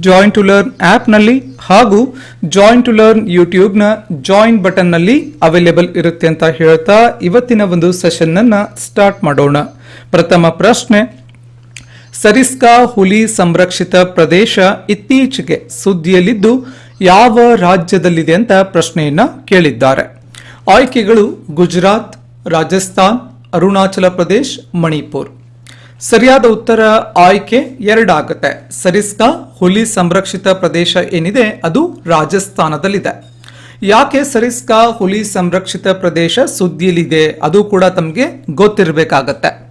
Join to learn ಆ್ಯಪ್ನಲ್ಲಿ ಹಾಗೂ join to learn ಯೂಟ್ಯೂಬ್ನ ಜಾಯಿನ್ ಬಟನ್ನಲ್ಲಿ ಅವೈಲೇಬಲ್ ಇರುತ್ತೆ ಅಂತ ಹೇಳ್ತಾ ಇವತ್ತಿನ ಒಂದು ಸೆಷನ್ನನ್ನು ಸ್ಟಾರ್ಟ್ ಮಾಡೋಣ. ಪ್ರಥಮ ಪ್ರಶ್ನೆ, ಸರಿಸ್ಕಾ ಹುಲಿ ಸಂರಕ್ಷಿತ ಪ್ರದೇಶ ಇತ್ತೀಚೆಗೆ ಸುದ್ದಿಯಲ್ಲಿದ್ದು ಯಾವ ರಾಜ್ಯದಲ್ಲಿದೆ ಅಂತ ಪ್ರಶ್ನೆಯನ್ನ ಕೇಳಿದ್ದಾರೆ. ಆಯ್ಕೆಗಳು ಗುಜರಾತ್, ರಾಜಸ್ಥಾನ್, ಅರುಣಾಚಲ ಪ್ರದೇಶ್, ಮಣಿಪುರ್. ಸರಿಯಾದ ಉತ್ತರ ಆಯ್ಕೆ ಎರಡಾಗುತ್ತೆ. ಸರಿಸ್ಕಾ ಹುಲಿ ಸಂರಕ್ಷಿತ ಪ್ರದೇಶ ಏನಿದೆ ಅದು ರಾಜಸ್ಥಾನದಲ್ಲಿದೆ. ಯಾಕೆ ಸರಿಸ್ಕಾ ಹುಲಿ ಸಂರಕ್ಷಿತ ಪ್ರದೇಶ ಸುದ್ದಿಯಲ್ಲಿದೆ ಅದು ಕೂಡ ತಮಗೆ ಗೊತ್ತಿರಬೇಕಾಗತ್ತೆ.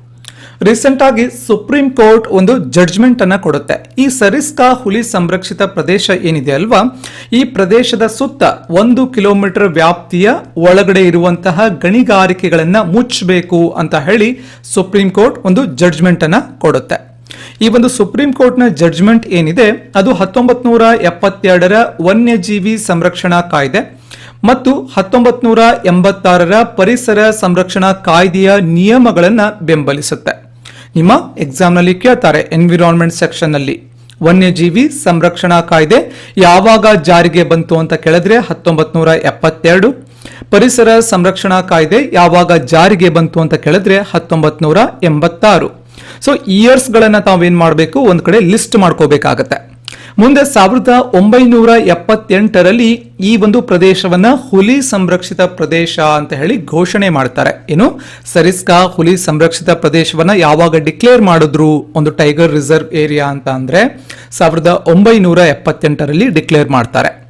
ರೀಸೆಂಟ್ ಆಗಿ ಸುಪ್ರೀಂ ಕೋರ್ಟ್ ಒಂದು ಜಡ್ಜ್ಮೆಂಟ್ ಅನ್ನ ಕೊಡುತ್ತೆ. ಈ ಸರಿಸ್ಕಾ ಹುಲಿ ಸಂರಕ್ಷಿತ ಪ್ರದೇಶ ಏನಿದೆ ಅಲ್ವಾ? ಈ ಪ್ರದೇಶದ ಸುತ್ತ ಒಂದು ಕಿಲೋಮೀಟರ್ ವ್ಯಾಪ್ತಿಯ ಒಳಗಡೆ ಇರುವಂತಹ ಗಣಿಗಾರಿಕೆಗಳನ್ನ ಮುಚ್ಚಬೇಕು ಅಂತ ಹೇಳಿ ಸುಪ್ರೀಂ ಕೋರ್ಟ್ ಒಂದು ಜಡ್ಜ್ಮೆಂಟ್ ಅನ್ನ ಕೊಡುತ್ತೆ. ಈ ಒಂದು ಸುಪ್ರೀಂ ಕೋರ್ಟ್ನ ಜಡ್ಜ್ಮೆಂಟ್ ಏನಿದೆ? ಅದು ಹತ್ತೊಂಬತ್ ನೂರ ಎಪ್ಪತ್ತೆರಡರ ವನ್ಯಜೀವಿ ಸಂರಕ್ಷಣಾ ಕಾಯ್ದೆ ಮತ್ತು ಹತ್ತೊಂಬತ್ ನೂರ ಎಂಬತ್ತಾರರ ಪರಿಸರ ಸಂರಕ್ಷಣಾ ಕಾಯ್ದೆಯ ನಿಯಮಗಳನ್ನು ಬೆಂಬಲಿಸುತ್ತೆ. ನಿಮ್ಮ ಎಕ್ಸಾಮ್ನಲ್ಲಿ ಕೇಳ್ತಾರೆ ಎನ್ವಿರಾನ್ಮೆಂಟ್ ಸೆಕ್ಷನ್ನಲ್ಲಿ ವನ್ಯಜೀವಿ ಸಂರಕ್ಷಣಾ ಕಾಯ್ದೆ ಯಾವಾಗ ಜಾರಿಗೆ ಬಂತು ಅಂತ ಕೇಳಿದ್ರೆ ಹತ್ತೊಂಬತ್ ನೂರ ಎಪ್ಪತ್ತೆರಡು. ಪರಿಸರ ಸಂರಕ್ಷಣಾ ಕಾಯ್ದೆ ಯಾವಾಗ ಜಾರಿಗೆ ಬಂತು ಅಂತ ಕೇಳಿದ್ರೆ ಹತ್ತೊಂಬತ್ ನೂರ ಎಂಬತ್ತಾರು ಸೊ ಇಯರ್ಸ್ಗಳನ್ನು ತಾವೇನ್ ಮಾಡಬೇಕು? ಒಂದು ಕಡೆ ಲಿಸ್ಟ್ ಮಾಡ್ಕೋಬೇಕಾಗತ್ತೆ. ಮುಂದೆ ಸಾವಿರದ ಒಂಬೈನೂರ ಎಪ್ಪತ್ತೆಂಟರಲ್ಲಿ ಈ ಒಂದು ಪ್ರದೇಶವನ್ನ ಹುಲಿ ಸಂರಕ್ಷಿತ ಪ್ರದೇಶ ಅಂತ ಹೇಳಿ ಘೋಷಣೆ ಮಾಡ್ತಾರೆ. ಏನು? ಸರಿಸ್ಕಾ ಹುಲಿ ಸಂರಕ್ಷಿತ ಪ್ರದೇಶವನ್ನ ಯಾವಾಗ ಡಿಕ್ಲೇರ್ ಮಾಡಿದ್ರು ಒಂದು ಟೈಗರ್ ರಿಸರ್ವ್ ಏರಿಯಾ ಅಂತ ಅಂದ್ರೆ ಸಾವಿರದ ಒಂಬೈನೂರ ಎಪ್ಪತ್ತೆಂಟರಲ್ಲಿ ಡಿಕ್ಲೇರ್ ಮಾಡ್ತಾರೆ.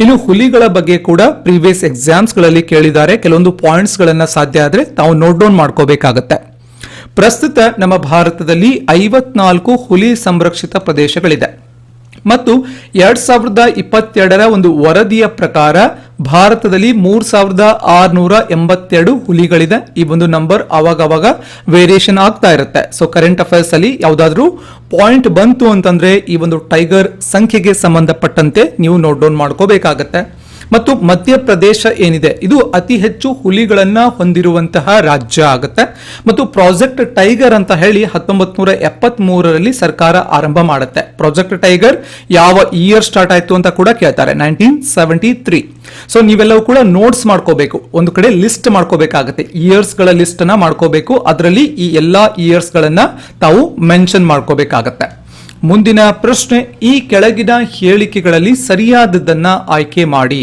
ಇನ್ನು ಹುಲಿಗಳ ಬಗ್ಗೆ ಕೂಡ ಪ್ರೀವಿಯಸ್ ಎಕ್ಸಾಮ್ಸ್ಗಳಲ್ಲಿ ಕೇಳಿದ್ದಾರೆ. ಕೆಲವೊಂದು ಪಾಯಿಂಟ್ಸ್ ಗಳನ್ನ ಸಾಧ್ಯ ಆದ್ರೆ ತಾವು ನೋಟ್ ಡೌನ್ ಮಾಡ್ಕೋಬೇಕಾಗತ್ತೆ. ಪ್ರಸ್ತುತ ನಮ್ಮ ಭಾರತದಲ್ಲಿ ಐವತ್ನಾಲ್ಕು ಹುಲಿ ಸಂರಕ್ಷಿತ ಪ್ರದೇಶಗಳಿದೆ. ಮತ್ತು ಎರಡ್ ಸಾವಿರದ ಇಪ್ಪತ್ತೆರಡರ ಒಂದು ವರದಿಯ ಪ್ರಕಾರ ಭಾರತದಲ್ಲಿ ಮೂರ್ ಸಾವಿರದ ಆರ್ನೂರ ಎಂಬತ್ತೆರಡು ಹುಲಿಗಳಿದೆ. ಈ ಒಂದು ನಂಬರ್ ಅವಾಗ ಅವಾಗ ವೇರಿಯೇಷನ್ ಆಗ್ತಾ ಇರುತ್ತೆ. ಸೊ ಕರೆಂಟ್ ಅಫೇರ್ಸ್ ಅಲ್ಲಿ ಯಾವ್ದಾದ್ರು ಪಾಯಿಂಟ್ ಬಂತು ಅಂತಂದ್ರೆ ಈ ಒಂದು ಟೈಗರ್ ಸಂಖ್ಯೆಗೆ ಸಂಬಂಧಪಟ್ಟಂತೆ ನೀವು ನೋಟ್ ಡೌನ್ ಮಾಡ್ಕೋಬೇಕಾಗತ್ತೆ. ಮತ್ತು ಮಧ್ಯಪ್ರದೇಶ ಏನಿದೆ? ಇದು ಅತಿ ಹೆಚ್ಚು ಹುಲಿಗಳನ್ನ ಹೊಂದಿರುವಂತಹ ರಾಜ್ಯ ಆಗುತ್ತೆ. ಮತ್ತು ಪ್ರಾಜೆಕ್ಟ್ ಟೈಗರ್ ಅಂತ ಹೇಳಿ ಹತ್ತೊಂಬತ್ ನೂರ ಸರ್ಕಾರ ಆರಂಭ ಮಾಡುತ್ತೆ. ಪ್ರಾಜೆಕ್ಟ್ ಟೈಗರ್ ಯಾವ ಇಯರ್ ಸ್ಟಾರ್ಟ್ ಆಯ್ತು ಅಂತ ಕೂಡ ಕೇಳ್ತಾರೆ ನೈನ್ಟೀನ್ ಸೆವೆಂಟಿ ತ್ರೀ ಸೊ ನೀವೆಲ್ಲವೂ ಕೂಡ ನೋಟ್ಸ್ ಮಾಡ್ಕೋಬೇಕು. ಒಂದು ಕಡೆ ಲಿಸ್ಟ್ ಮಾಡ್ಕೋಬೇಕಾಗುತ್ತೆ. ಇಯರ್ಸ್ಗಳ ಲಿಸ್ಟ್ ಅನ್ನ ಮಾಡ್ಕೋಬೇಕು. ಅದರಲ್ಲಿ ಈ ಎಲ್ಲಾ ಇಯರ್ಸ್ ಗಳನ್ನ ತಾವು ಮೆನ್ಷನ್ ಮಾಡ್ಕೋಬೇಕಾಗತ್ತೆ. ಮುಂದಿನ ಪ್ರಶ್ನೆ, ಈ ಕೆಳಗಿನ ಹೇಳಿಕೆಗಳಲ್ಲಿ ಸರಿಯಾದದ್ದನ್ನ ಆಯ್ಕೆ ಮಾಡಿ.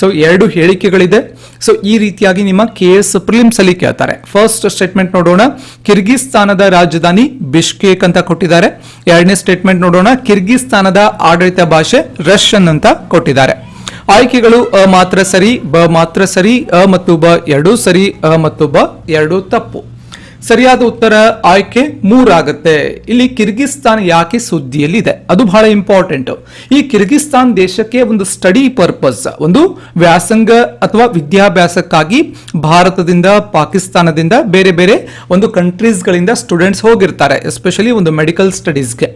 ಸೊ ಎರಡು ಹೇಳಿಕೆಗಳಿದೆ. ಸೊ ಈ ರೀತಿಯಾಗಿ ನಿಮ್ಮ ಕೆ ಎಸ್ ಪ್ರಿಲಿಮ್ಸ್ ಅಲ್ಲಿ ಕೇಳ್ತಾರೆ. ಫಸ್ಟ್ ಸ್ಟೇಟ್ಮೆಂಟ್ ನೋಡೋಣ. ಕಿರ್ಗಿಸ್ತಾನದ ರಾಜಧಾನಿ ಬಿಷ್ಕೇಕ್ ಅಂತ ಕೊಟ್ಟಿದ್ದಾರೆ. ಎರಡನೇ ಸ್ಟೇಟ್ಮೆಂಟ್ ನೋಡೋಣ. ಕಿರ್ಗಿಸ್ತಾನದ ಆಡಳಿತ ಭಾಷೆ ರಷ್ಯನ್ ಅಂತ ಕೊಟ್ಟಿದ್ದಾರೆ. ಆಯ್ಕೆಗಳು ಅ ಮಾತ್ರ ಸರಿ, ಬ ಮಾತ್ರ ಸರಿ, ಅ ಮತ್ತು ಬ ಎರಡೂ ಸರಿ, ಅ ಮತ್ತು ಬ ಎರಡೂ ತಪ್ಪು. ಸರಿಯಾದ ಉತ್ತರ ಆಯ್ಕೆ ಮೂರಾಗುತ್ತೆ. ಇಲ್ಲಿ ಕಿರ್ಗಿಸ್ತಾನ್ ಯಾಕೆ ಸುದ್ದಿಯಲ್ಲಿದೆ? ಅದು ಬಹಳ ಇಂಪಾರ್ಟೆಂಟ್ ಈ ಕಿರ್ಗಿಸ್ತಾನ್ ದೇಶಕ್ಕೆ ಒಂದು ಸ್ಟಡಿ ಪರ್ಪಸ್ ಒಂದು ವ್ಯಾಸಂಗ ಅಥವಾ ವಿದ್ಯಾಭ್ಯಾಸಕ್ಕಾಗಿ ಭಾರತದಿಂದ, ಪಾಕಿಸ್ತಾನದಿಂದ ಬೇರೆ ಬೇರೆ ಒಂದು ಕಂಟ್ರೀಸ್ಗಳಿಂದ ಸ್ಟೂಡೆಂಟ್ಸ್ ಹೋಗಿರ್ತಾರೆ ಎಸ್ಪೆಷಲಿ ಒಂದು ಮೆಡಿಕಲ್ ಸ್ಟಡೀಸ್ಗೆ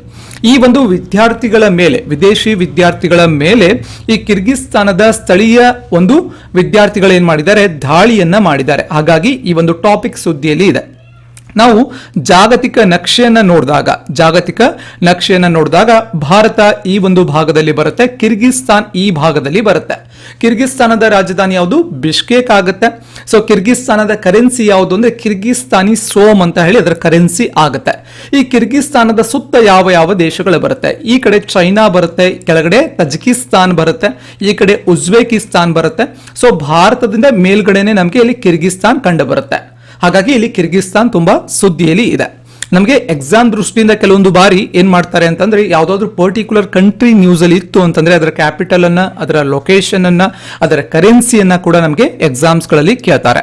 ಈ ಒಂದು ವಿದ್ಯಾರ್ಥಿಗಳ ಮೇಲೆ, ವಿದೇಶಿ ವಿದ್ಯಾರ್ಥಿಗಳ ಮೇಲೆ ಈ ಕಿರ್ಗಿಸ್ತಾನದ ಸ್ಥಳೀಯ ಒಂದು ವಿದ್ಯಾರ್ಥಿಗಳು ಏನ್ ಮಾಡಿದ್ದಾರೆ? ದಾಳಿಯನ್ನ ಮಾಡಿದ್ದಾರೆ. ಹಾಗಾಗಿ ಈ ಒಂದು ಟಾಪಿಕ್ ಸುದ್ದಿಯಲ್ಲಿ ಇದೆ. ನಾವು ಜಾಗತಿಕ ನಕ್ಷೆಯನ್ನ ನೋಡಿದಾಗ, ಜಾಗತಿಕ ನಕ್ಷೆಯನ್ನ ನೋಡಿದಾಗ ಭಾರತ ಈ ಒಂದು ಭಾಗದಲ್ಲಿ ಬರುತ್ತೆ, ಕಿರ್ಗಿಸ್ತಾನ್ ಈ ಭಾಗದಲ್ಲಿ ಬರುತ್ತೆ. ಕಿರ್ಗಿಸ್ತಾನದ ರಾಜಧಾನಿ ಯಾವುದು? ಬಿಷ್ಕೇಕ್ ಆಗುತ್ತೆ. ಸೊ ಕಿರ್ಗಿಸ್ತಾನದ ಕರೆನ್ಸಿ ಯಾವುದು ಅಂದ್ರೆ ಕಿರ್ಗಿಸ್ತಾನಿ ಸೋಮ್ ಅಂತ ಹೇಳಿ ಅದರ ಕರೆನ್ಸಿ ಆಗುತ್ತೆ. ಈ ಕಿರ್ಗಿಸ್ತಾನದ ಸುತ್ತ ಯಾವ ಯಾವ ದೇಶಗಳು ಬರುತ್ತೆ? ಈ ಕಡೆ ಚೈನಾ ಬರುತ್ತೆ, ಕೆಳಗಡೆ ತಜಕಿಸ್ತಾನ್ ಬರುತ್ತೆ, ಈ ಕಡೆ ಉಜ್ಬೇಕಿಸ್ತಾನ್ ಬರುತ್ತೆ. ಸೊ ಭಾರತದಿಂದ ಮೇಲ್ಗಡೆನೆ ನಮಗೆ ಇಲ್ಲಿ ಕಿರ್ಗಿಸ್ತಾನ್ ಕಂಡು ಬರುತ್ತೆ. ಹಾಗಾಗಿ ಇಲ್ಲಿ ಕಿರ್ಗಿಸ್ತಾನ್ ತುಂಬಾ ಸುದ್ದಿಯಲ್ಲಿ ಇದೆ. ನಮಗೆ ಎಕ್ಸಾಮ್ ದೃಷ್ಟಿಯಿಂದ ಕೆಲವೊಂದು ಬಾರಿ ಏನ್ ಮಾಡ್ತಾರೆ ಅಂತಂದ್ರೆ ಯಾವ್ದಾದ್ರು ಪರ್ಟಿಕ್ಯುಲರ್ ಕಂಟ್ರಿ ನ್ಯೂಸ್ ಅಲ್ಲಿ ಇತ್ತು ಅಂತಂದ್ರೆ ಅದರ ಕ್ಯಾಪಿಟಲ್ ಅನ್ನ, ಅದರ ಲೊಕೇಶನ್ ಅನ್ನ, ಅದರ ಕರೆನ್ಸಿಯನ್ನ ಕೂಡ ನಮಗೆ ಎಕ್ಸಾಮ್ಸ್ಗಳಲ್ಲಿ ಕೇಳ್ತಾರೆ.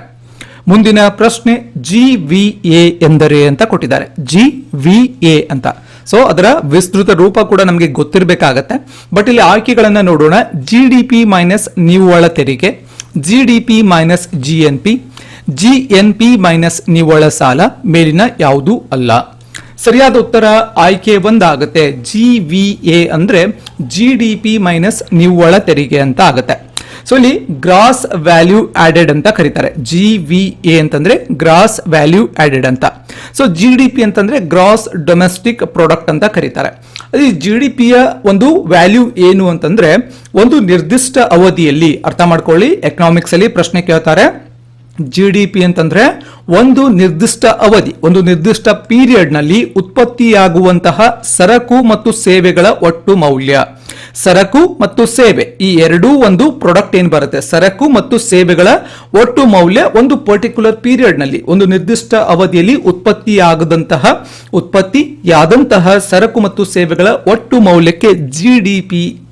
ಮುಂದಿನ ಪ್ರಶ್ನೆ ಜಿ ವಿ ಎ ಎಂದರೆ ಅಂತ ಕೊಟ್ಟಿದ್ದಾರೆ. ಜಿ ವಿ ಎ ಅಂತ. ಸೊ ಅದರ ವಿಸ್ತೃತ ರೂಪ ಕೂಡ ನಮಗೆ ಗೊತ್ತಿರಬೇಕಾಗತ್ತೆ. ಬಟ್ ಇಲ್ಲಿ ಆಯ್ಕೆಗಳನ್ನ ನೋಡೋಣ. ಜಿ ಡಿ ಪಿ ಮೈನಸ್ ನಿವ್ವಳ ತೆರಿಗೆ G D P minus G N P G N P minus ನಿವ್ವಳ ಸಾಲ ಮೇಲಿನ ಯಾವುದೂ ಅಲ್ಲ. ಸರಿಯಾದ ಉತ್ತರ ಆಯ್ಕೆ ಒಂದಾಗುತ್ತೆ. ಜಿ ವಿ ಎ ಅಂದ್ರೆ ಜಿ ಡಿ ಪಿ ಮೈನಸ್ ನಿವ್ವಳ ತೆರಿಗೆ ಅಂತ ಆಗುತ್ತೆ. ಸೊ ಇಲ್ಲಿ ಗ್ರಾಸ್ ವ್ಯಾಲ್ಯೂ ಆಡೆಡ್ ಅಂತ ಕರೀತಾರೆ. ಜಿ ವಿ ಎ ಅಂತಂದ್ರೆ ಗ್ರಾಸ್ ವ್ಯಾಲ್ಯೂ ಆಡೆಡ್ ಅಂತ. ಸೊ ಜಿ ಡಿ ಪಿ ಅಂತಂದ್ರೆ ಗ್ರಾಸ್ ಡೊಮೆಸ್ಟಿಕ್ ಪ್ರಾಡಕ್ಟ್ ಅಂತ ಕರೀತಾರೆ. ಈ ಜಿ ಡಿ ಪಿಯ ಒಂದು ವ್ಯಾಲ್ಯೂ ಏನು ಅಂತಂದ್ರೆ ಒಂದು ನಿರ್ದಿಷ್ಟ ಅವಧಿಯಲ್ಲಿ, ಅರ್ಥ ಮಾಡ್ಕೊಳ್ಳಿ ಎಕನಾಮಿಕ್ಸ್ ಅಲ್ಲಿ ಪ್ರಶ್ನೆ ಕೇಳ್ತಾರೆ. ಜಿ ಡಿ ಪಿ ಅಂತಂದ್ರೆ ಒಂದು ನಿರ್ದಿಷ್ಟ ಅವಧಿ, ಒಂದು ನಿರ್ದಿಷ್ಟ ಪೀರಿಯಡ್ನಲ್ಲಿ ಉತ್ಪತ್ತಿಯಾಗುವಂತಹ ಸರಕು ಮತ್ತು ಸೇವೆಗಳ ಒಟ್ಟು ಮೌಲ್ಯ. ಸರಕು ಮತ್ತು ಸೇವೆ, ಈ ಎರಡೂ ಒಂದು ಪ್ರಾಡಕ್ಟ್ ಏನ್ ಬರುತ್ತೆ? ಸರಕು ಮತ್ತು ಸೇವೆಗಳ ಒಟ್ಟು ಮೌಲ್ಯ ಒಂದು ಪರ್ಟಿಕ್ಯುಲರ್ ಪೀರಿಯಡ್ನಲ್ಲಿ ಒಂದು ನಿರ್ದಿಷ್ಟ ಅವಧಿಯಲ್ಲಿ ಉತ್ಪತ್ತಿಯಾಗದಂತಹ, ಉತ್ಪತ್ತಿಯಾದಂತಹ ಸರಕು ಮತ್ತು ಸೇವೆಗಳ ಒಟ್ಟು ಮೌಲ್ಯಕ್ಕೆ ಜಿ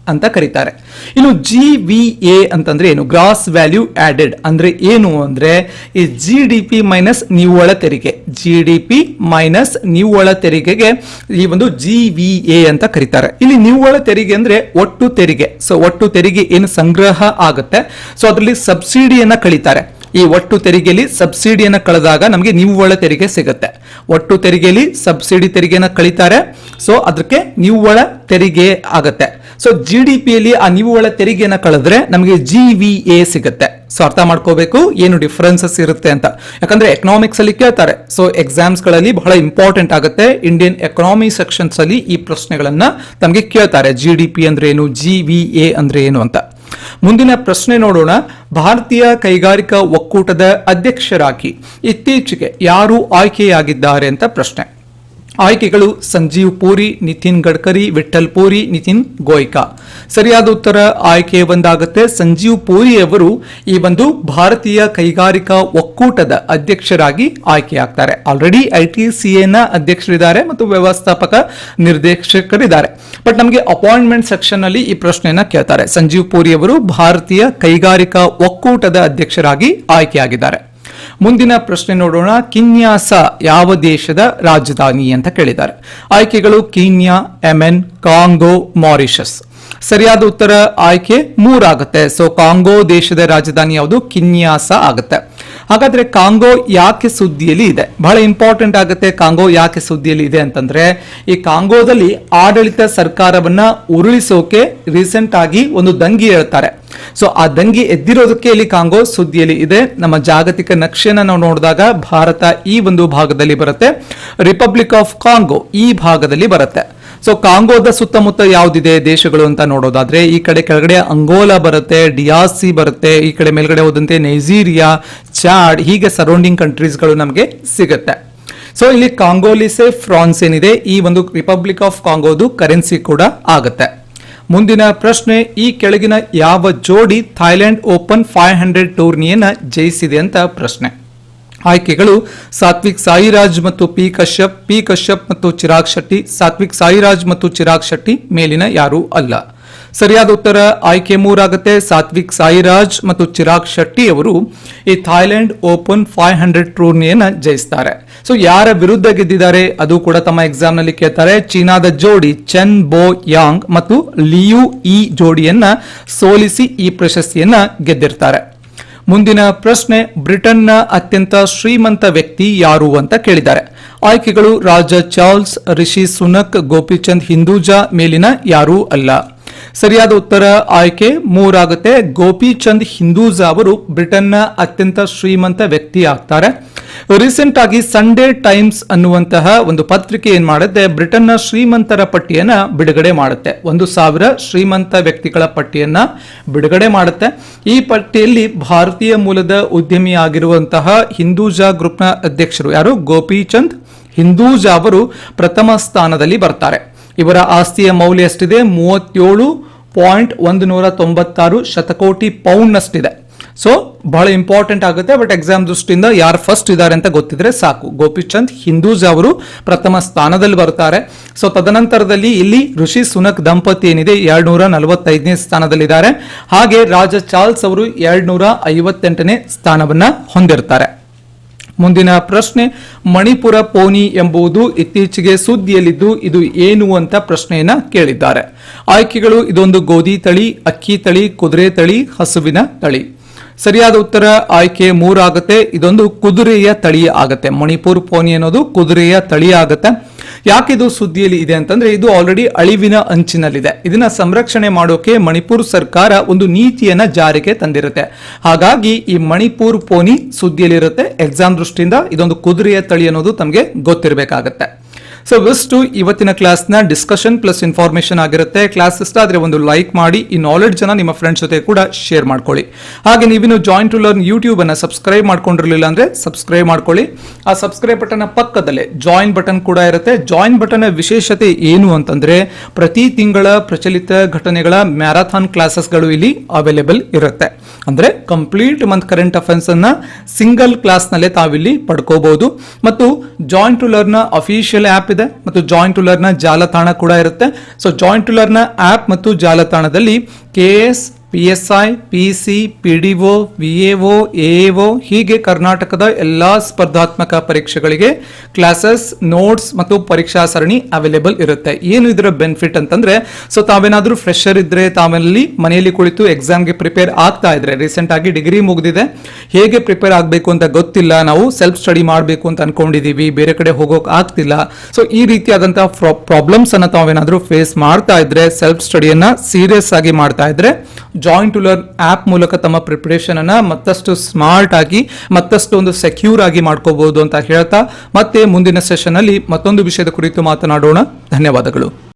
ಅಂತ ಕರೀತಾರೆ. ಇನ್ನು ಜಿ ವಿ ಎ ಅಂತಂದ್ರೆ ಏನು? ಗ್ರಾಸ್ ವ್ಯಾಲ್ಯೂ ಆಡೆಡ್ ಅಂದ್ರೆ ಏನು ಅಂದ್ರೆ, ಈ ಜಿ ಡಿ ಪಿ ಮೈನಸ್ ನಿವ್ವಳ ತೆರಿಗೆ. ಜಿ ಡಿ ಪಿ ಮೈನಸ್ ನಿವ್ವಳ ತೆರಿಗೆಗೆ ಈ ಒಂದು ಜಿ ವಿ ಎ ಅಂತ ಕರೀತಾರೆ. ಇಲ್ಲಿ ನಿವ್ವಳ ತೆರಿಗೆ ಅಂದ್ರೆ ಒಟ್ಟು ತೆರಿಗೆ. ಸೊ ಒಟ್ಟು ತೆರಿಗೆ ಏನು ಸಂಗ್ರಹ ಆಗುತ್ತೆ? ಸೊ ಅದರಲ್ಲಿ ಸಬ್ಸಿಡಿಯನ್ನ ಕಳೀತಾರೆ. ಈ ಒಟ್ಟು ತೆರಿಗೆಯಲ್ಲಿ ಸಬ್ಸಿಡಿಯನ್ನ ಕಳೆದಾಗ ನಮಗೆ ನಿವ್ವಳ ತೆರಿಗೆ ಸಿಗುತ್ತೆ. ಒಟ್ಟು ತೆರಿಗೆಯಲ್ಲಿ ಸಬ್ಸಿಡಿ ತೆರಿಗೆನ ಕಳೀತಾರೆ. ಸೊ ಅದಕ್ಕೆ ನಿವ್ವಳ ತೆರಿಗೆ ಆಗುತ್ತೆ. ಸೊ ಜಿ ಡಿ ಪಿಯಲ್ಲಿ ಆ ನಿವ್ವಳ ತೆರಿಗೆಯನ್ನು ಕಳೆದ್ರೆ ನಮಗೆ ಜಿ ವಿ ಎ ಸಿಗುತ್ತೆ. ಸೊ ಅರ್ಥ ಮಾಡ್ಕೋಬೇಕು ಏನು ಡಿಫ್ರೆನ್ಸಸ್ ಇರುತ್ತೆ ಅಂತ. ಯಾಕಂದ್ರೆ ಎಕನಾಮಿಕ್ಸ್ ಅಲ್ಲಿ ಕೇಳ್ತಾರೆ. ಸೊ ಎಕ್ಸಾಮ್ಸ್ಗಳಲ್ಲಿ ಬಹಳ ಇಂಪಾರ್ಟೆಂಟ್ ಆಗುತ್ತೆ. ಇಂಡಿಯನ್ ಎಕನಾಮಿ ಸೆಕ್ಷನ್ಸ್ ಅಲ್ಲಿ ಈ ಪ್ರಶ್ನೆಗಳನ್ನ ನಮಗೆ ಕೇಳ್ತಾರೆ. ಜಿ ಡಿ ಪಿ ಅಂದ್ರೆ ಏನು ಜಿ ವಿ ಎ ಅಂದ್ರೆ ಏನು ಅಂತ. ಮುಂದಿನ ಪ್ರಶ್ನೆ ನೋಡೋಣ. ಭಾರತೀಯ ಕೈಗಾರಿಕಾ ಒಕ್ಕೂಟದ ಅಧ್ಯಕ್ಷರಾಗಿ ಇತ್ತೀಚೆಗೆ ಯಾರು ಆಯ್ಕೆಯಾಗಿದ್ದಾರೆ ಅಂತ ಪ್ರಶ್ನೆ. ಆಯ್ಕೆಗಳು ಸಂಜೀವ್ ಪೂರಿ, ನಿತಿನ್ ಗಡ್ಕರಿ ವಿಠಲ್ ಪೂರಿ, ನಿತಿನ್ ಗೋಯ್ಕಾ. ಸರಿಯಾದ ಉತ್ತರ ಆಯ್ಕೆ ಒಂದಾಗುತ್ತೆ. ಸಂಜೀವ್ ಪೂರಿ ಅವರು ಈ ಒಂದು ಭಾರತೀಯ ಕೈಗಾರಿಕಾ ಒಕ್ಕೂಟದ ಅಧ್ಯಕ್ಷರಾಗಿ ಆಯ್ಕೆಯಾಗ್ತಾರೆ. ಆಲ್ರೆಡಿ ಐ ಟಿ ಸಿ ಅಧ್ಯಕ್ಷರಿದ್ದಾರೆ ಮತ್ತು ವ್ಯವಸ್ಥಾಪಕ ನಿರ್ದೇಶಕರಿದ್ದಾರೆ. ಬಟ್ ನಮಗೆ ಅಪಾಯಿಂಟ್ಮೆಂಟ್ ಸೆಕ್ಷನ್ ಅಲ್ಲಿ ಈ ಪ್ರಶ್ನೆಯನ್ನ ಕೇಳ್ತಾರೆ. ಸಂಜೀವ್ ಪೂರಿ ಅವರು ಭಾರತೀಯ ಕೈಗಾರಿಕಾ ಒಕ್ಕೂಟದ ಅಧ್ಯಕ್ಷರಾಗಿ ಆಯ್ಕೆಯಾಗಿದ್ದಾರೆ. ಮುಂದಿನ ಪ್ರಶ್ನೆ ನೋಡೋಣ. ಕಿನ್ಯಾಸ ಯಾವ ದೇಶದ ರಾಜಧಾನಿ ಅಂತ ಕೇಳಿದ್ದಾರೆ. ಆಯ್ಕೆಗಳು ಕೀನ್ಯಾ ಎಮೆನ್ ಕಾಂಗೋ, ಮಾರಿಷಸ್. ಸರಿಯಾದ ಉತ್ತರ ಆಯ್ಕೆ ಮೂರಾಗುತ್ತೆ. ಸೊ ಕಾಂಗೋ ದೇಶದ ರಾಜಧಾನಿ ಯಾವುದು? ಕಿನ್ಯಾಸ ಆಗುತ್ತೆ. ಹಾಗಾದ್ರೆ ಕಾಂಗೋ ಯಾಕೆ ಸುದ್ದಿಯಲ್ಲಿ ಇದೆ? ಬಹಳ ಇಂಪಾರ್ಟೆಂಟ್ ಆಗುತ್ತೆ ಕಾಂಗೋ ಯಾಕೆ ಸುದ್ದಿಯಲ್ಲಿ ಇದೆ ಅಂತಂದ್ರೆ, ಈ ಕಾಂಗೋದಲ್ಲಿ ಆಡಳಿತ ಸರ್ಕಾರವನ್ನ ಉರುಳಿಸೋಕೆ ರೀಸೆಂಟ್ ಆಗಿ ಒಂದು ದಂಗಿ ಹೇಳ್ತಾರೆ. ಸೊ ಆ ದಂಗಿ ಎದ್ದಿರೋದಕ್ಕೆ ಇಲ್ಲಿ ಕಾಂಗೋ ಸುದ್ದಿಯಲ್ಲಿ ಇದೆ. ನಮ್ಮ ಜಾಗತಿಕ ನಕ್ಷೆನ ನಾವು ನೋಡಿದಾಗ ಭಾರತ ಈ ಒಂದು ಭಾಗದಲ್ಲಿ ಬರುತ್ತೆ. ರಿಪಬ್ಲಿಕ್ ಆಫ್ ಕಾಂಗೋ ಈ ಭಾಗದಲ್ಲಿ ಬರುತ್ತೆ. ಸೊ ಕಾಂಗೋದ ಸುತ್ತಮುತ್ತ ಯಾವ್ದಿದೆ ದೇಶಗಳು ಅಂತ ನೋಡೋದಾದ್ರೆ, ಈ ಕಡೆ ಕೆಳಗಡೆ ಅಂಗೋಲಾ ಬರುತ್ತೆ, ಡಿಯಾಸಿ ಬರುತ್ತೆ, ಈ ಕಡೆ ಮೇಲ್ಗಡೆ ಹೋದಂತೆ ನೈಜೀರಿಯಾ, ಚಾಡ್, ಹೀಗೆ ಸರೌಂಡಿಂಗ್ ಕಂಟ್ರೀಸ್ಗಳು ನಮಗೆ ಸಿಗುತ್ತೆ. ಸೊ ಇಲ್ಲಿ ಕಾಂಗೋಲಿಸೆ ಫ್ರಾನ್ಸ್ ಏನಿದೆ, ಈ ಒಂದು ರಿಪಬ್ಲಿಕ್ ಆಫ್ ಕಾಂಗೋದು ಕರೆನ್ಸಿ ಕೂಡ ಆಗುತ್ತೆ. ಮುಂದಿನ ಪ್ರಶ್ನೆ, ಈ ಕೆಳಗಿನ ಯಾವ ಜೋಡಿ ಥೈಲ್ಯಾಂಡ್ ಓಪನ್ ಫೈವ್ ಹಂಡ್ರೆಡ್ ಟೂರ್ನಿಯನ್ನ ಜಯಿಸಿದೆ ಅಂತ ಪ್ರಶ್ನೆ. ಆಯ್ಕೆಗಳು, ಸಾತ್ವಿಕ್ ಸಾಯಿರಾಜ್ ಮತ್ತು ಪಿ ಕಶ್ಯಪ್ ಪಿ ಕಶ್ಯಪ್ ಮತ್ತು ಚಿರಾಗ್ ಶೆಟ್ಟಿ, ಸಾತ್ವಿಕ್ ಸಾಯಿರಾಜ್ ಮತ್ತು ಚಿರಾಗ್ ಶೆಟ್ಟಿ ಮೇಲಿನ ಯಾರೂ ಅಲ್ಲ. ಸರಿಯಾದ ಉತ್ತರ ಆಯ್ಕೆ ಮೂರಾಗುತ್ತೆ. ಸಾತ್ವಿಕ್ ಸಾಯಿರಾಜ್ ಮತ್ತು ಚಿರಾಗ್ ಶೆಟ್ಟಿ ಅವರು ಈ ಥಾಯ್ಲೆಂಡ್ ಓಪನ್ ಫೈವ್ ಹಂಡ್ರೆಡ್ ಟೂರ್ನಿಯನ್ನು ಜಯಿಸ್ತಾರೆ. ಸೊ, ಯಾರ ವಿರುದ್ಧ ಗೆದ್ದಿದ್ದಾರೆ ಅದು ಕೂಡ ತಮ್ಮ ಎಕ್ಸಾಮ್ನಲ್ಲಿ ಕೇಳ್ತಾರೆ. ಚೀನಾದ ಜೋಡಿ ಚೆನ್ ಬೋ ಯಾಂಗ್ ಮತ್ತು ಲಿಯು ಇ ಜೋಡಿಯನ್ನ ಸೋಲಿಸಿ ಈ ಪ್ರಶಸ್ತಿಯನ್ನ ಗೆದ್ದಿರ್ತಾರೆ. ಮುಂದಿನ ಪ್ರಶ್ನೆ, ಬ್ರಿಟನ್ನ ಅತ್ಯಂತ ಶ್ರೀಮಂತ ವ್ಯಕ್ತಿ ಯಾರು ಅಂತ ಕೇಳಿದ್ದಾರೆ. ಆಯ್ಕೆಗಳು ರಾಜ ಚಾರ್ಲ್ಸ್, ರಿಷಿ ಸುನಕ್, ಗೋಪಿಚಂದ್ ಹಿಂದೂಜಾ ಮೇಲಿನ ಯಾರೂ ಅಲ್ಲ. ಸರಿಯಾದ ಉತ್ತರ ಆಯ್ಕೆ ಮೂರಾಗುತ್ತೆ. ಗೋಪಿಚಂದ್ ಹಿಂದೂಜಾ ಅವರು ಬ್ರಿಟನ್ನ ಅತ್ಯಂತ ಶ್ರೀಮಂತ ವ್ಯಕ್ತಿ ಆಗ್ತಾರೆ. ರೀಸೆಂಟ್ ಆಗಿ ಸಂಡೇ ಟೈಮ್ಸ್ ಅನ್ನುವಂತಹ ಒಂದು ಪತ್ರಿಕೆ ಏನ್ ಮಾಡುತ್ತೆ? ಬ್ರಿಟನ್ನ ಶ್ರೀಮಂತರ ಪಟ್ಟಿಯನ್ನ ಬಿಡುಗಡೆ ಮಾಡುತ್ತೆ. ಒಂದು ಸಾವಿರ ಶ್ರೀಮಂತ ವ್ಯಕ್ತಿಗಳ ಪಟ್ಟಿಯನ್ನ ಬಿಡುಗಡೆ ಮಾಡುತ್ತೆ. ಈ ಪಟ್ಟಿಯಲ್ಲಿ ಭಾರತೀಯ ಮೂಲದ ಉದ್ಯಮಿ ಆಗಿರುವಂತಹ ಹಿಂದೂಜಾ ಗ್ರೂಪ್ನ ಅಧ್ಯಕ್ಷರು ಯಾರು? ಗೋಪಿಚಂದ್ ಹಿಂದೂಜಾ ಅವರು ಪ್ರಥಮ ಸ್ಥಾನದಲ್ಲಿ ಬರ್ತಾರೆ. ಇವರ ಆಸ್ತಿಯ ಮೌಲ್ಯ ಎಷ್ಟಿದೆ? ಮೂವತ್ತೇಳು ಪಾಯಿಂಟ್ ಒಂದು ನೂರ ತೊಂಬತ್ತಾರು ಶತಕೋಟಿ ಪೌಂಡ್ನಷ್ಟಿದೆ. ಸೊ ಬಹಳ ಇಂಪಾರ್ಟೆಂಟ್ ಆಗುತ್ತೆ ಬಟ್ ಎಕ್ಸಾಮ್ ದೃಷ್ಟಿಯಿಂದ ಯಾರು ಫಸ್ಟ್ ಇದ್ದಾರೆ ಅಂತ ಗೊತ್ತಿದ್ರೆ ಸಾಕು. ಗೋಪಿಚಂದ್ ಹಿಂದೂಜ್ ಅವರು ಪ್ರಥಮ ಸ್ಥಾನದಲ್ಲಿ ಬರ್ತಾರೆ ಸೊ ತದನಂತರದಲ್ಲಿ ಇಲ್ಲಿ ಋಷಿ ಸುನಕ್ ದಂಪತಿ ಏನಿದೆ? ಎರಡ್ ನೂರ ನಲವತ್ತೈದನೇ ಸ್ಥಾನದಲ್ಲಿದ್ದಾರೆ. ಹಾಗೆ ರಾಜ ಚಾರ್ಲ್ಸ್ ಅವರು ಎರಡ್ ನೂರ ಐವತ್ತೆಂಟನೇ ಸ್ಥಾನವನ್ನ ಹೊಂದಿರ್ತಾರೆ ಮುಂದಿನ ಪ್ರಶ್ನೆ, ಮಣಿಪುರ ಪೋನಿ ಎಂಬುದು ಇತ್ತೀಚೆಗೆ ಸುದ್ದಿಯಲ್ಲಿದ್ದು ಇದು ಏನು ಅಂತ ಪ್ರಶ್ನೆಯನ್ನ ಕೇಳಿದ್ದಾರೆ. ಆಯ್ಕೆಗಳು ಇದೊಂದು ಗೋಧಿ ತಳಿ, ಅಕ್ಕಿ ತಳಿ, ಕುದುರೆ ತಳಿ, ಹಸುವಿನ ತಳಿ. ಸರಿಯಾದ ಉತ್ತರ ಆಯ್ಕೆ ಮೂರಾಗುತ್ತೆ. ಇದೊಂದು ಕುದುರೆಯ ತಳಿ ಆಗತ್ತೆ. ಮಣಿಪುರ್ ಪೋನಿ ಅನ್ನೋದು ಕುದುರೆಯ ತಳಿ ಆಗತ್ತೆ. ಯಾಕೆ ಇದು ಸುದ್ದಿಯಲ್ಲಿ ಇದೆ ಅಂತಂದ್ರೆ ಇದು ಆಲ್ರೆಡಿ ಅಳಿವಿನ ಅಂಚಿನಲ್ಲಿದೆ. ಇದನ್ನ ಸಂರಕ್ಷಣೆ ಮಾಡೋಕೆ ಮಣಿಪುರ್ ಸರ್ಕಾರ ಒಂದು ನೀತಿಯನ್ನ ಜಾರಿಗೆ ತಂದಿರುತ್ತೆ. ಹಾಗಾಗಿ ಈ ಮಣಿಪುರ್ ಪೋನಿ ಸುದ್ದಿಯಲ್ಲಿರುತ್ತೆ. ಎಕ್ಸಾಮ್ ದೃಷ್ಟಿಯಿಂದ ಇದೊಂದು ಕುದುರೆಯ ತಳಿ ಅನ್ನೋದು ತಮಗೆ ಗೊತ್ತಿರಬೇಕಾಗತ್ತೆ. ಸೊ ಇಷ್ಟು ಇವತ್ತಿನ ಕ್ಲಾಸ್ನ ಡಿಸ್ಕಷನ್ ಪ್ಲಸ್ ಇನ್ಫಾರ್ಮೇಶನ್ ಆಗಿರುತ್ತೆ. ಕ್ಲಾಸ್ ಇಷ್ಟ ಆದರೆ ಒಂದು ಲೈಕ್ ಮಾಡಿ, ಈ ನಾಲೆಡ್ಜ್ ಜನ ನಿಮ್ಮ ಫ್ರೆಂಡ್ಸ್ ಜೊತೆ ಕೂಡ ಶೇರ್ ಮಾಡ್ಕೊಳ್ಳಿ. ಹಾಗೆ ನೀವಿನ್ನು ಜಾಯಿನ್ ಟು ಲರ್ನ್ ಯೂಟ್ಯೂಬ್ ಅನ್ನ ಸಬ್ಸ್ಕ್ರೈಬ್ ಮಾಡ್ಕೊಂಡಿರಲಿಲ್ಲ ಅಂದ್ರೆ ಸಬ್ಸ್ಕ್ರೈಬ್ ಮಾಡ್ಕೊಳ್ಳಿ. ಆ ಸಬ್ಸ್ಕ್ರೈಬ್ ಬಟನ್ ಪಕ್ಕದಲ್ಲೇ ಜಾಯಿನ್ ಬಟನ್ ಕೂಡ ಇರುತ್ತೆ. ಜಾಯಿನ್ ಬಟನ್ ವಿಶೇಷತೆ ಏನು ಅಂತಂದ್ರೆ, ಪ್ರತಿ ತಿಂಗಳ ಪ್ರಚಲಿತ ಘಟನೆಗಳ ಮ್ಯಾರಥಾನ್ ಕ್ಲಾಸಸ್ಗಳು ಇಲ್ಲಿ ಅವೈಲೇಬಲ್ ಇರುತ್ತೆ. ಅಂದ್ರೆ ಕಂಪ್ಲೀಟ್ ಮಂತ್ ಕರೆಂಟ್ ಅಫೇರ್ಸ್ ಅನ್ನ ಸಿಂಗಲ್ ಕ್ಲಾಸ್ ನಲ್ಲೇ ತಾವಿಲ್ಲಿ ಪಡ್ಕೋಬಹುದು ಮತ್ತು join to learn official app ಇದೆ ಮತ್ತು ಜಾಯಿಂಟ್ ಟೂಲರ್ನ ಜಾಲತಾಣ ಕೂಡ ಇರುತ್ತೆ. ಸೊ ಜಾಯಿಂಟ್ ಟೂಲರ್ನ ಆಪ್ ಮತ್ತು ಜಾಲತಾಣದಲ್ಲಿ K S P S I P C P D O V A O A O ಹೀಗೆ ಕರ್ನಾಟಕದ ಎಲ್ಲ ಸ್ಪರ್ಧಾತ್ಮಕ ಪರೀಕ್ಷೆಗಳಿಗೆ ಕ್ಲಾಸಸ್ ನೋಟ್ಸ್ ಮತ್ತು ಪರೀಕ್ಷಾ ಸರಣಿ ಅವೈಲೇಬಲ್ ಇರುತ್ತೆ. ಏನು ಇದರ ಬೆನಿಫಿಟ್ ಅಂತಂದ್ರೆ ಸೊ ತಾವೇನಾದರೂ ಫ್ರೆಶರ್ ಇದ್ರೆ ತಾವಲ್ಲಿ ಮನೆಯಲ್ಲಿ ಕುಳಿತು ಎಕ್ಸಾಮ್ಗೆ ಪ್ರಿಪೇರ್ ಆಗ್ತಾ ಇದ್ರೆ ರೀಸೆಂಟ್ ಆಗಿ ಡಿಗ್ರಿ ಮುಗಿದಿದೆ, ಹೇಗೆ ಪ್ರಿಪೇರ್ ಆಗಬೇಕು ಅಂತ ಗೊತ್ತಿಲ್ಲ, ನಾವು ಸೆಲ್ಫ್ ಸ್ಟಡಿ ಮಾಡಬೇಕು ಅಂತ ಅನ್ಕೊಂಡಿದೀವಿ, ಬೇರೆ ಕಡೆ ಹೋಗೋಕೆ ಆಗ್ತಿಲ್ಲ ಸೊ ಈ ರೀತಿಯಾದಂತಹ ಪ್ರಾಬ್ಲಮ್ಸ್ ಅನ್ನ ತಾವೇನಾದರೂ ಫೇಸ್ ಮಾಡ್ತಾ ಇದ್ರೆ ಸೆಲ್ಫ್ ಸ್ಟಡಿಯನ್ನ ಸೀರಿಯಸ್ ಆಗಿ ಮಾಡ್ತಾ ಇದ್ರೆ ಜಾಯಿನ್ ಟು ಲರ್ನ್ ಆ್ಯಪ್ ಮೂಲಕ ತಮ್ಮ ಪ್ರಿಪ್ರೇಷನ್ ಅನ್ನ ಮತ್ತಷ್ಟು ಸ್ಮಾರ್ಟ್ ಆಗಿ, ಮತ್ತಷ್ಟು ಒಂದು ಸೆಕ್ಯೂರ್ ಆಗಿ ಮಾಡ್ಕೋಬಹುದು ಅಂತ ಹೇಳ್ತಾ ಮತ್ತೆ ಮುಂದಿನ ಸೆಷನ್ ಅಲ್ಲಿ ಮತ್ತೊಂದು ವಿಷಯದ ಕುರಿತು ಮಾತನಾಡೋಣ. ಧನ್ಯವಾದಗಳು.